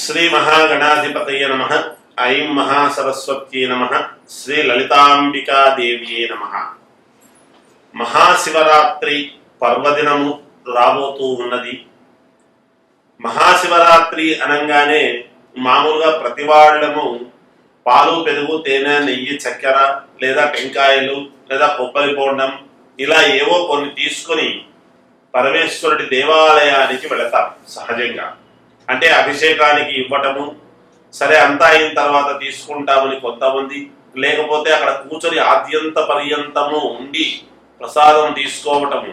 శ్రీ మహాగణాధిపతయ నమ. ఐం మహాసరస్వత్యై నమ. శ్రీ లలితాంబికాదేవ్యే నమ. మహాశివరాత్రి పర్వదినము రాబోతూ ఉన్నది. మహాశివరాత్రి అనగానే మామూలుగా ప్రతి వాళ్ళము పాలు పెరుగు తేనె నెయ్యి చక్కెర లేదా టెంకాయలు లేదా కొబ్బరి బోండం ఇలా ఏవో కొన్ని తీసుకొని పరమేశ్వరుడి దేవాలయానికి వెళతాం సహజంగా. అంటే అభిషేకానికి ఇవ్వటము సరే అంతా అయిన తర్వాత తీసుకుంటామని కొంతమంది లేకపోతే అక్కడ కూర్చొని ఆద్యంత పర్యంతము ఉండి ప్రసాదం తీసుకోవటము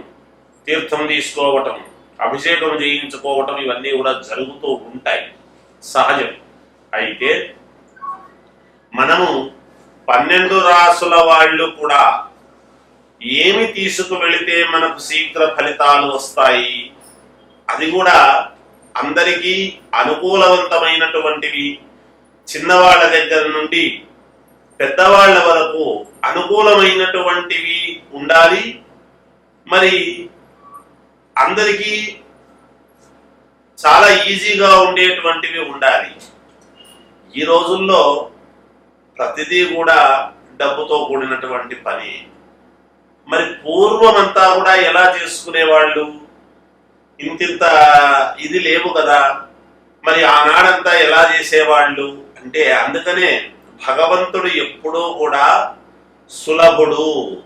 తీర్థం తీసుకోవటం అభిషేకం చేయించుకోవటం ఇవన్నీ కూడా జరుగుతూ ఉంటాయి. సహజం. అయితే మనము పన్నెండు రాసుల వాళ్ళు కూడా ఏమి తీసుకువెళితే మనకు శీఘ్ర ఫలితాలు వస్తాయి? అది కూడా అందరికీ అనుకూలవంతమైనటువంటివి చిన్నవాళ్ళ దగ్గర నుండి పెద్దవాళ్ళ వరకు అనుకూలమైనటువంటివి ఉండాలి. మరి అందరికీ చాలా ఈజీగా ఉండేటువంటివి ఉండాలి. ఈ రోజుల్లో ప్రతిదీ కూడా డబ్బుతో కూడినటువంటి పని. మరి పూర్వమంతా కూడా ఎలా చేసుకునేవాళ్ళు? ఇంతింత ఇది లేవు కదా. మరి ఆనాడంతా ఎలా చేసేవాళ్ళు? అంటే అందుకనే భగవంతుడు ఎప్పుడూ కూడా సులభుడు.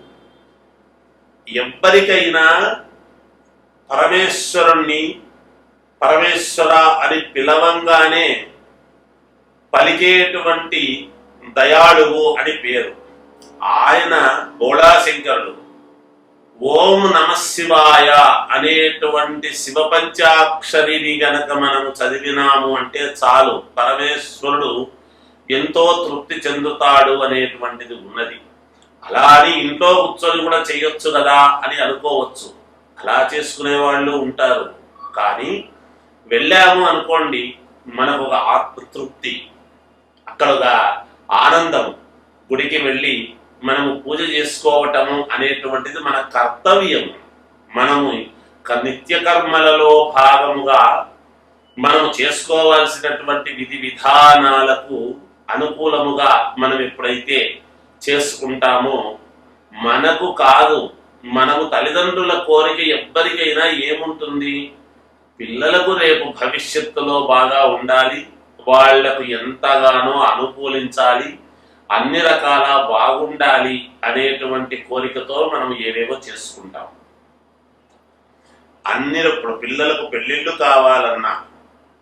ఎవ్వరికైనా పరమేశ్వరుణ్ణి పరమేశ్వర అని పిలవంగానే పలికేటువంటి దయాళువు అని పేరు. ఆయన బోళాశంకరుడు. ఓం నమ శివాయ అనేటువంటి శివ పంచాక్షరిని గనక మనం చదివినాము అంటే చాలు. పరమేశ్వరుడు ఎంతో తృప్తి చెందుతాడు అనేటువంటిది ఉన్నది. అలా అని ఇంట్లో కూర్చొని కూడా చేయొచ్చు కదా అని అనుకోవచ్చు. అలా చేసుకునే వాళ్ళు ఉంటారు. కానీ వెళ్ళాము అనుకోండి మనకు ఒక ఆత్మతృప్తి అక్కడ ఒక ఆనందం. గుడికి వెళ్ళి మనము పూజ చేసుకోవటము అనేటువంటిది మన కర్తవ్యం. మనము నిత్యకర్మలలో నిత్య కర్మలలో భాగముగా మనము చేసుకోవాల్సినటువంటి విధి విధానాలకు అనుకూలముగా మనం ఎప్పుడైతే చేసుకుంటామో మనకు కాదు మనము తల్లిదండ్రుల కోరిక ఎవ్వరికైనా ఏముంటుంది? పిల్లలకు రేపు భవిష్యత్తులో బాగా ఉండాలి వాళ్ళకు ఎంతగానో అనుకూలించాలి అన్ని రకాల బాగుండాలి అనేటువంటి కోరికతో మనం ఏవేవో చేసుకుంటాం. అన్ని ఇప్పుడు పిల్లలకు పెళ్ళిళ్ళు కావాలన్నా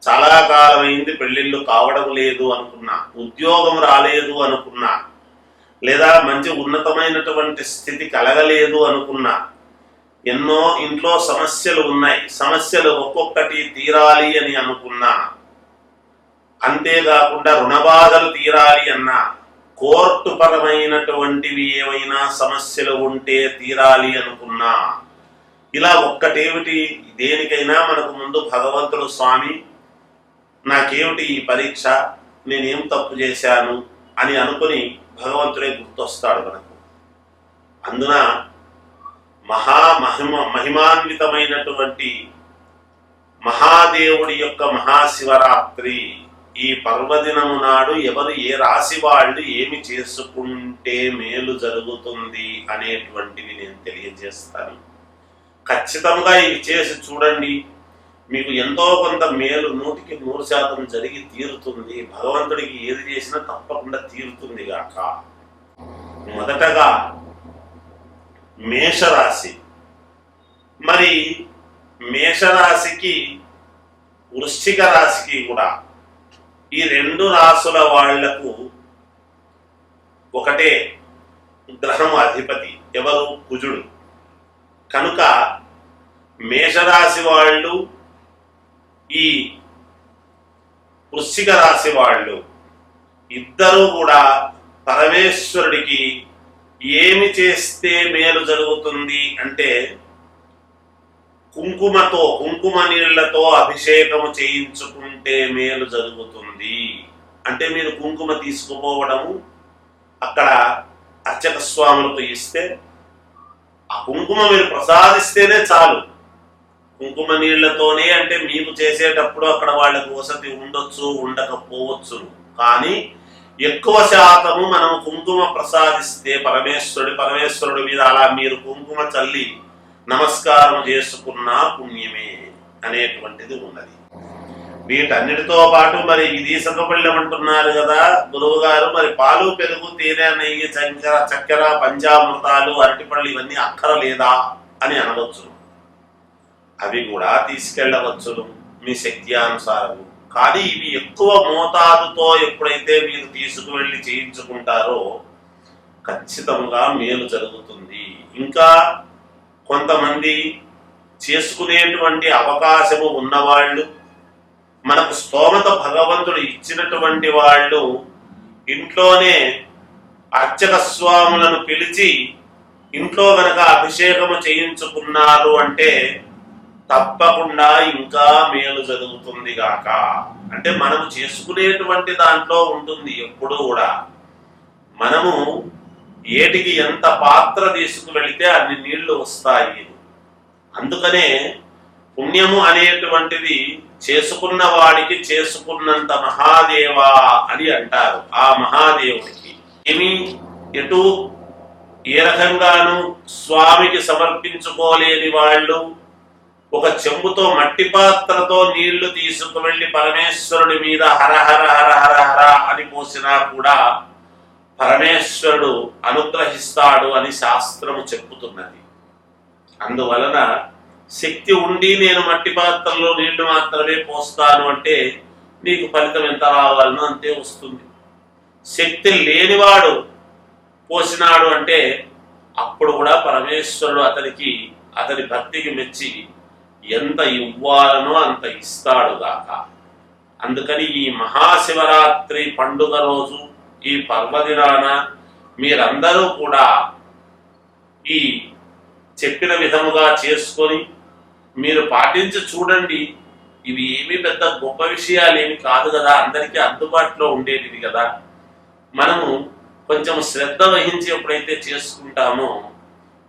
చాలా కాలమైంది పెళ్ళిళ్ళు కావడం లేదు అనుకున్నా ఉద్యోగం రాలేదు అనుకున్నా లేదా మంచి ఉన్నతమైనటువంటి స్థితి కలగలేదు అనుకున్నా ఎన్నో ఇంట్లో సమస్యలు ఉన్నాయి. సమస్యలు ఒక్కొక్కటి తీరాలి అని అనుకున్నా అంతేకాకుండా రుణబాధలు తీరాలి అన్నా కోర్టు పరమైనటువంటివి ఏమైనా సమస్యలు ఉంటే తీరాలి అనుకున్నా. ఇలా ఒక్కటేమిటి? దేనికైనా మనకు ముందు భగవంతుడు స్వామి నాకేమిటి ఈ పరీక్ష? నేనేం తప్పు చేశాను? అని అనుకుని భగవంతుడే గుర్తొస్తాడు మనకు. అందున మహా మహిమ మహిమాన్వితమైనటువంటి మహాదేవుడి యొక్క మహాశివరాత్రి ఈ పర్వదినము నాడు ఎవరు ఏ రాశి వాళ్ళు ఏమి చేసుకుంటే మేలు జరుగుతుంది అనేటువంటివి నేను తెలియజేస్తాను. ఖచ్చితంగా ఇవి చేసి చూడండి. మీకు ఎంతో కొంత మేలు నూటికి నూరు శాతం జరిగి తీరుతుంది. భగవంతుడికి ఏది చేసినా తప్పకుండా తీరుతుంది గాక. మొదటగా మేషరాశి. మరి మేషరాశికి వృశ్చిక రాశికి కూడా ఈ రెండు రాసుల వాళ్ళకు ఒకటే గ్రహము అధిపతి ఎవరు? కుజుడు. కనుక మేషరాశి వాళ్ళు ఈ వృశ్చిక రాశి వాళ్ళు ఇద్దరూ కూడా పరమేశ్వరుడికి ఏమి చేస్తే మేలు జరుగుతుంది అంటే కుంకుమతో కుంకుమ నీళ్ళతో అభిషేకము చేయించుకుంటే మేలు జరుగుతుంది. అంటే మీరు కుంకుమ తీసుకుపోవడము అక్కడ అర్చక స్వాములకు ఇస్తే ఆ కుంకుమ మీరు ప్రసాదిస్తేనే చాలు. కుంకుమ నీళ్ళతోనే అంటే మీకు చేసేటప్పుడు అక్కడ వాళ్ళకు వసతి ఉండొచ్చు ఉండకపోవచ్చు. కానీ ఎక్కువ శాతము మనం కుంకుమ ప్రసాదిస్తే పరమేశ్వరుడి పరమేశ్వరుడి మీద అలా మీరు కుంకుమ చల్లి నమస్కారం చేసుకున్న పుణ్యమే అనేటువంటిది ఉన్నది. వీటన్నిటితో పాటు మరి ఇది సగపళ్ళెం అంటున్నారు కదా గురువు గారు మరి పాలు పెరుగు తేనె నెయ్యి చక్కెర చక్కెర పంచామృతాలు అరటిపళ్ళు ఇవన్నీ అక్కరలేదా అని అనవచ్చు. అవి కూడా తీసుకెళ్ళవచ్చును మీ శక్తి అనుసారం కానీ ఇవి ఎక్కువ మోతాదుతో ఎప్పుడైతే మీరు తీసుకువెళ్ళి చేయించుకుంటారో ఖచ్చితంగా మేలు జరుగుతుంది. ఇంకా కొంతమంది చేసుకునేటువంటి అవకాశము ఉన్నవాళ్ళు మనకు స్తోమత భగవంతుడు ఇచ్చినటువంటి వాళ్ళు ఇంట్లోనే అర్చక స్వాములను పిలిచి ఇంట్లో గనక అభిషేకము చేయించుకున్నారు అంటే తప్పకుండా ఇంకా మేలు జరుగుతుంది గాక. అంటే మనము చేసుకునేటువంటి దాంట్లో ఉంటుంది ఎప్పుడూ కూడా. మనము ఏటికి ఎంత పాత్ర తీసుకువెళితే అన్ని నీళ్ళు వస్తాయి. అందుకనే పుణ్యము అనేటువంటిది చేసుకున్న వాడికి చేసుకున్నంత మహాదేవా అని అంటారు ఆ మహాదేవుడికి. ఏమి? ఎటు? ఏ రకంగాను స్వామికి సమర్పించుకోలేని వాళ్ళు ఒక చెంబుతో మట్టి పాత్రతో నీళ్ళు తీసుకువెళ్ళి పరమేశ్వరుడి మీద హర హర హర హర హర అని పోసినా కూడా పరమేశ్వరుడు అనుగ్రహిస్తాడు అని శాస్త్రము చెప్పుతున్నది. అందువలన శక్తి ఉండి నేను మట్టి పాత్రలో నీళ్ళు మాత్రమే పోస్తాను అంటే నీకు ఫలితం ఎంత రావాలనో అంతే వస్తుంది. శక్తి లేనివాడు పోసినాడు అంటే అప్పుడు కూడా పరమేశ్వరుడు అతనికి అతని భక్తికి మెచ్చి ఎంత ఇవ్వాలనో అంత ఇస్తాడు గాక. అందుకని ఈ మహాశివరాత్రి పండుగ రోజు ఈ పర్వదినాన మీరందరూ కూడా ఈ చెప్పిన విధముగా చేసుకొని మీరు పాటించి చూడండి. ఇవి ఏమీ పెద్ద గొప్ప విషయాలు ఏమి కాదు కదా. అందరికీ అందుబాటులో ఉండేటివి కదా. మనము కొంచెం శ్రద్ధ వహించి ఎప్పుడైతే చేసుకుంటామో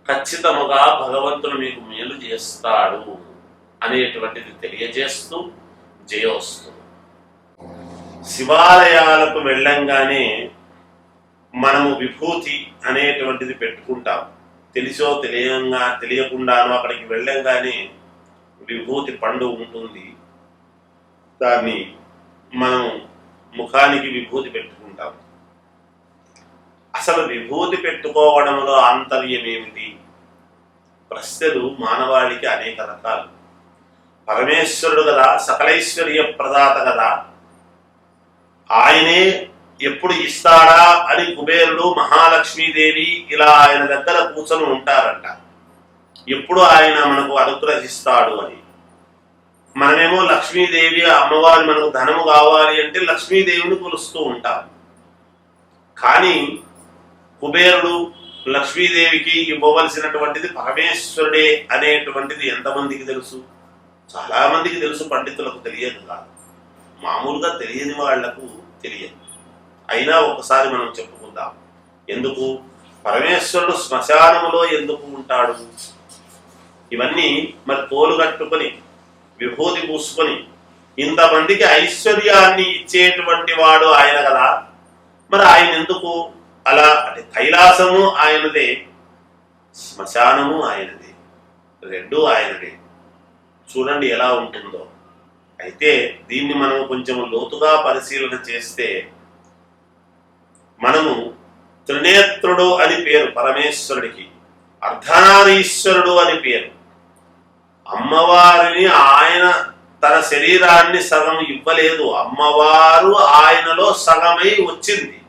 ఖచ్చితముగా భగవంతుడు మీకు మేలు చేస్తాడు అనేటువంటిది తెలియజేస్తూ జయోస్తుంది శివాలయాలకు వెళ్ళంగానే మనము విభూతి అనేటువంటిది పెట్టుకుంటాం. తెలిసో తెలియంగా తెలియకుండానో అక్కడికి వెళ్ళంగానే విభూతి పండు ఉంటుంది. దాన్ని మనం ముఖానికి విభూతి పెట్టుకుంటాం. అసలు విభూతి పెట్టుకోవడంలో ఆంతర్యం ఏమిటి? ప్రశ్నలు మానవాళికి అనేక రకాలు. పరమేశ్వరుడు కదా సకలైశ్వర్య ప్రదాత కదా ఆయనే ఎప్పుడు ఇస్తాడా అని కుబేరుడు మహాలక్ష్మీదేవి ఇలా ఆయన దగ్గర కూర్చొని ఉంటారంట. ఎప్పుడు ఆయన మనకు అనుగ్రహిస్తాడు అని. మనమేమో లక్ష్మీదేవి అమ్మవారి మనకు ధనము కావాలి అంటే లక్ష్మీదేవిని కొలుస్తూ ఉంటాం. కానీ కుబేరుడు లక్ష్మీదేవికి ఇవ్వవలసినటువంటిది పరమేశ్వరుడే అనేటువంటిది ఎంతమందికి తెలుసు? చాలామందికి తెలుసు పండితులకు తెలియదు కాదు. మామూలుగా తెలియని వాళ్ళకు తెలియదు. అయినా ఒకసారి మనం చెప్పుకుందాం. ఎందుకు? పరమేశ్వరుడు శ్మశానములో ఎందుకు ఉంటాడు? ఇవన్నీ మరి తోలు కట్టుకొని విభూతి పూసుకొని ఇంతమందికి ఐశ్వర్యాన్ని ఇచ్చేటువంటి వాడు ఆయన కదా. మరి ఆయన ఎందుకు? అలా అంటే కైలాసము ఆయనదే శ్మశానము ఆయనదే రెండు ఆయనదే. చూడండి ఎలా ఉంటుందో. అయితే దీన్ని మనం కొంచెం లోతుగా పరిశీలన చేస్తే మనము త్రినేత్రుడు అని పేరు పరమేశ్వరుడికి అర్ధనారీశ్వరుడు అని పేరు. అమ్మవారిని ఆయన తన శరీరాన్ని సగం ఇవ్వలేదు. అమ్మవారు ఆయనలో సగమై వచ్చింది.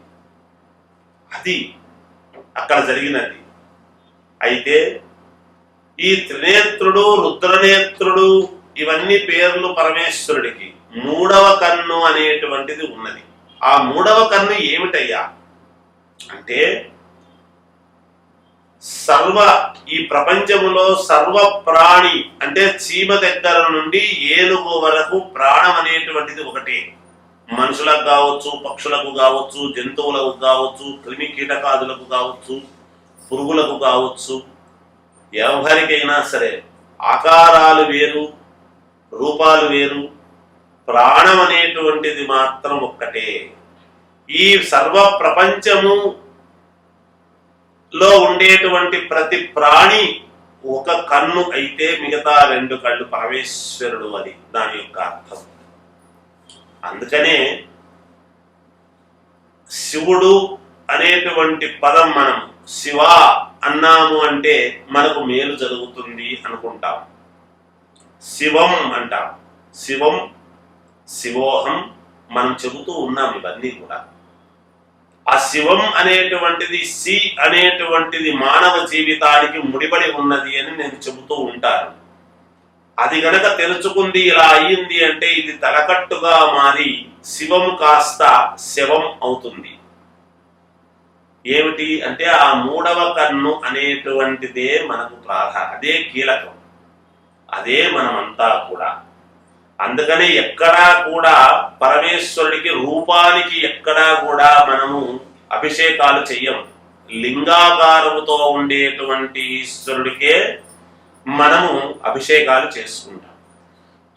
అది అక్కడ జరిగినది. అయితే ఈ త్రినేత్రుడు రుద్రనేత్రుడు ఇవన్నీ పేర్లు పరమేశ్వరుడికి. మూడవ కన్ను అనేటువంటిది ఉన్నది. ఆ మూడవ కన్ను ఏమిటయ్యా? అంటే సర్వ ఈ ప్రపంచములో సర్వ ప్రాణి అంటే చీమ దగ్గర నుండి ఏనుగు వరకు ప్రాణం అనేటువంటిది ఒకటే. మనుషులకు కావచ్చు పక్షులకు కావచ్చు జంతువులకు కావచ్చు క్రిమి కీటకాదులకు కావచ్చు పురుగులకు కావచ్చు ఎవరికైనా సరే ఆకారాలు వేరు రూపాలు వేరు ప్రాణం అనేటువంటిది మాత్రం ఒక్కటే. ఈ సర్వ ప్రపంచము లో ఉండేటువంటి ప్రతి ప్రాణి ఒక కన్ను అయితే మిగతా రెండు కళ్ళు పరమేశ్వరుడు అది దాని యొక్క అర్థం. అందుకనే శివుడు అనేటువంటి పదం మనం శివ అన్నాము అంటే మనకు మేలు జరుగుతుంది అనుకుంటాం. శివం అంటాం. శివం శివోహం మనం చెబుతూ ఉన్నాం ఇవన్నీ కూడా. ఆ శివం అనేటువంటిది సి అనేటువంటిది మానవ జీవితానికి ముడిపడి ఉన్నది అని నేను చెబుతూ ఉంటాను. అది గనక తెలుసుకుంది ఇలా అయ్యింది అంటే ఇది తలకట్టుగా మారి శివం కాస్త శవం అవుతుంది. ఏమిటి అంటే ఆ మూడవ కన్ను అనేటువంటిదే మనకు ప్రాధాన్యం అదే కీలకం. అదే మనమంతా కూడా. అందుకనే ఎక్కడా కూడా పరమేశ్వరుడికి రూపానికి ఎక్కడా కూడా మనము అభిషేకాలు చెయ్యం. లింగాకారముతో ఉండేటువంటి ఈశ్వరుడికే మనము అభిషేకాలు చేసుకుంటాం.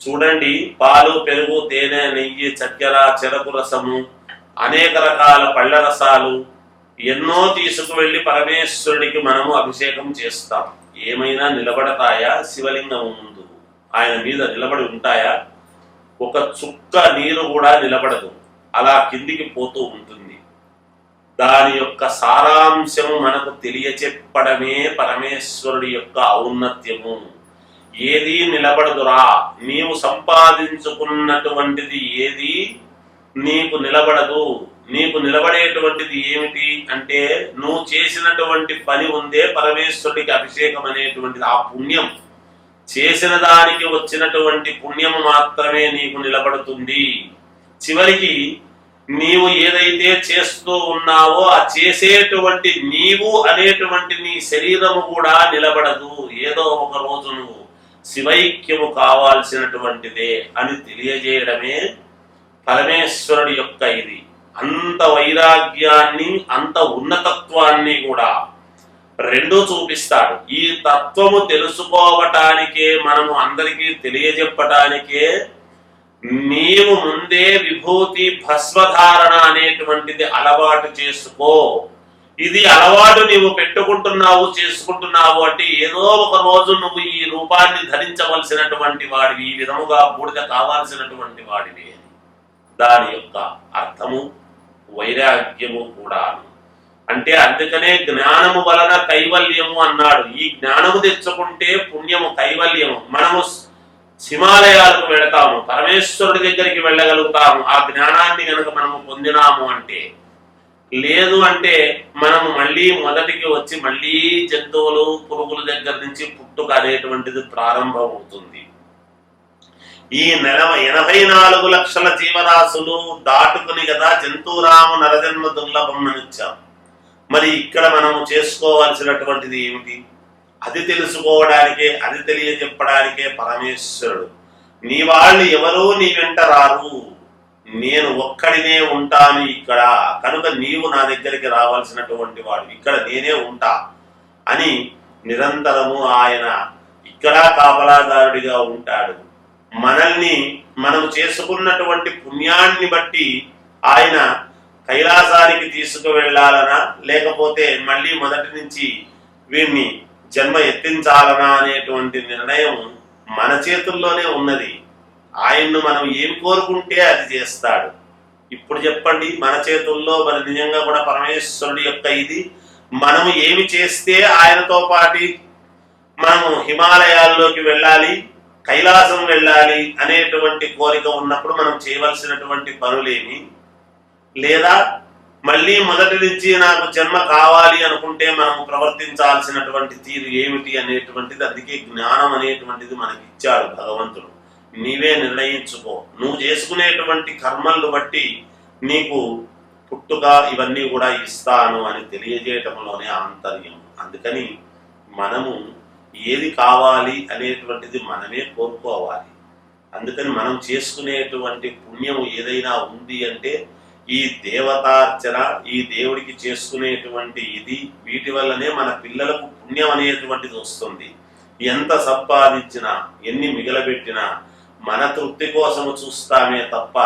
చూడండి పాలు పెరుగు తేనె నెయ్యి చక్కెర చెరకు రసము అనేక రకాల పళ్ళ రసాలు ఎన్నో తీసుకువెళ్ళి పరమేశ్వరుడికి మనము అభిషేకం చేస్తాం. ఏమైనా నిలబడతాయా శివలింగం ముందు? ఆయన మీద నిలబడి ఉంటాయా? ఒక చుక్క నీరు కూడా నిలబడదు. అలా కిందికి పోతూ ఉంటుంది. దాని యొక్క సారాంశము మనకు తెలియచెప్పడమే పరమేశ్వరుడి యొక్క ఔన్నత్యము. ఏది నిలబడదురా. నీవు సంపాదించుకున్నటువంటిది ఏది నీకు నిలబడదు. నీకు నిలబడేటువంటిది ఏమిటి అంటే నువ్వు చేసినటువంటి పని ఉందే పరమేశ్వరుడికి అభిషేకం అనేటువంటిది. ఆ పుణ్యం చేసిన దానికి వచ్చినటువంటి పుణ్యం మాత్రమే నీకు నిలబడుతుంది. చివరికి నీవు ఏదైతే చేస్తూ ఉన్నావో ఆ చేసేటువంటి నీవు అనేటువంటి నీ శరీరము కూడా నిలబడదు. ఏదో ఒక రోజు నువ్వు శివైక్యము కావాల్సినటువంటిదే అని తెలియజేయడమే పరమేశ్వరుడి యొక్క ఇది. అంత వైరాగ్యాన్ని అంత ఉన్నతత్వాన్ని కూడా రెండూ చూపిస్తాడు. ఈ తత్వము తెలుసుకోవటానికే మనము అందరికీ తెలియజెప్పటానికే నీవు ముందే విభూతి భస్వధారణ అనేటువంటిది అలవాటు చేసుకో. ఇది అలవాటు నీవు పెట్టుకుంటున్నావు చేసుకుంటున్నావు అంటే ఏదో ఒక రోజు నువ్వు ఈ రూపాన్ని ధరించవలసినటువంటి వాడివి ఈ విధముగా బూడిద కావాల్సినటువంటి వాడివి దాని యొక్క అర్థము వైరాగ్యము కూడా అంటే అందుకనే జ్ఞానము వలన కైవల్యము అన్నాడు. ఈ జ్ఞానము తెచ్చుకుంటే పుణ్యము కైవల్యము. మనము హిమాలయాలకు వెళతాము పరమేశ్వరుడి దగ్గరికి వెళ్ళగలుగుతాము. ఆ జ్ఞానాన్ని కనుక మనము పొందినాము అంటే లేదు అంటే మనము మళ్ళీ మొదటికి వచ్చి మళ్ళీ జంతువులు పురుగుల దగ్గర నుంచి పుట్టుక అనేటువంటిది ప్రారంభమవుతుంది. ఈ నెల ఎనభై నాలుగు లక్షల జీవరాశులు దాటుకుని కదా జంతురాము నరజన్మ దుర్లభం ఇచ్చాం మరి ఇక్కడ మనము చేసుకోవాల్సినటువంటిది ఏమిటి? అది తెలుసుకోవడానికే అది తెలియజెప్పడానికే పరమేశ్వరుడు. నీ వాళ్ళు ఎవరూ నీ వెంట రారు. నేను ఒక్కడినే ఉంటాను ఇక్కడ. కనుక నీవు నా దగ్గరికి రావాల్సినటువంటి వాడు ఇక్కడ నేనే ఉంటా అని నిరంతరము ఆయన ఇక్కడ కాపలాదారుడిగా ఉంటాడు. మనల్ని మనం చేసుకున్నటువంటి పుణ్యాన్ని బట్టి ఆయన కైలాసానికి తీసుకువెళ్ళాలనా? లేకపోతే మళ్ళీ మొదటి నుంచి వీరిని జన్మ ఎత్తించాలనా అనేటువంటి నిర్ణయం మన చేతుల్లోనే ఉన్నది. ఆయన్ను మనం ఏం కోరుకుంటే అది చేస్తాడు. ఇప్పుడు చెప్పండి మన చేతుల్లో మరి నిజంగా కూడా పరమేశ్వరుడి యొక్క ఇది మనము ఏమి చేస్తే ఆయనతో పాటి మనము హిమాలయాల్లోకి వెళ్ళాలి కైలాసం వెళ్ళాలి అనేటువంటి కోరిక ఉన్నప్పుడు మనం చేయవలసినటువంటి పనులేమి? లేదా మళ్ళీ మొదటి నుంచి నాకు జన్మ కావాలి అనుకుంటే మనం ప్రవర్తించాల్సినటువంటి తీరు ఏమిటి అనేటువంటిది అందుకే జ్ఞానం అనేటువంటిది మనకి ఇచ్చాడు భగవంతుడు. నీవే నిర్ణయించుకో. నువ్వు చేసుకునేటువంటి కర్మలను బట్టి నీకు పుట్టుక ఇవన్నీ కూడా ఇస్తాను అని తెలియజేయటంలోనే ఆంతర్యం. అందుకని మనము ఏది కావాలి అనేటువంటిది మనమే కోరుకోవాలి. అందుకని మనం చేసుకునేటువంటి పుణ్యం ఏదైనా ఉంది అంటే ఈ దేవతార్చన ఈ దేవుడికి చేసుకునేటువంటి ఇది వీటి వల్లనే మన పిల్లలకు పుణ్యం అనేటువంటిది వస్తుంది. ఎంత సంపాదించినా ఎన్ని మిగలబెట్టినా మన తృప్తి కోసము చూస్తామే తప్ప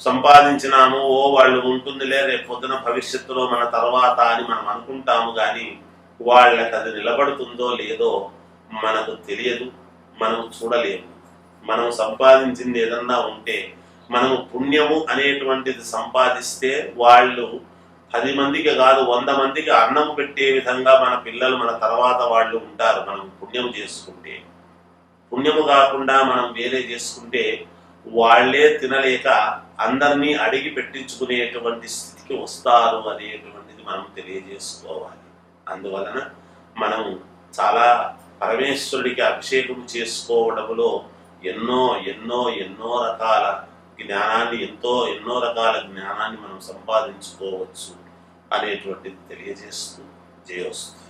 సంపాదించినాము ఓ వాళ్ళు ఉంటుందిలే రేపు పొద్దున భవిష్యత్తులో మన తర్వాత అని మనం అనుకుంటాము కానీ వాళ్ళకి అది నిలబడుతుందో లేదో మనకు తెలియదు మనం చూడలేము. మనం సంపాదించింది ఏదన్నా ఉంటే మనము పుణ్యము అనేటువంటిది సంపాదిస్తే వాళ్ళు పది మందికి కాదు వంద మందికి అన్నం పెట్టే విధంగా మన పిల్లలు మన తర్వాత వాళ్ళు ఉంటారు. మనం పుణ్యము చేసుకుంటే. పుణ్యము కాకుండా మనం వేరే చేసుకుంటే వాళ్ళే తినలేక అందరినీ అడిగి పెట్టించుకునేటువంటి స్థితికి వస్తారు అనేటువంటిది మనం తెలియజేసుకోవాలి. అందువలన మనం చాలా పరమేశ్వరుడికి అభిషేకం చేసుకోవడంలో ఎన్నో ఎన్నో ఎన్నో రకాల జ్ఞానాన్ని ఎంతో ఎన్నో రకాల జ్ఞానాన్ని మనం సంపాదించుకోవచ్చు అనేటువంటిది తెలియజేస్తూ జయోస్తు.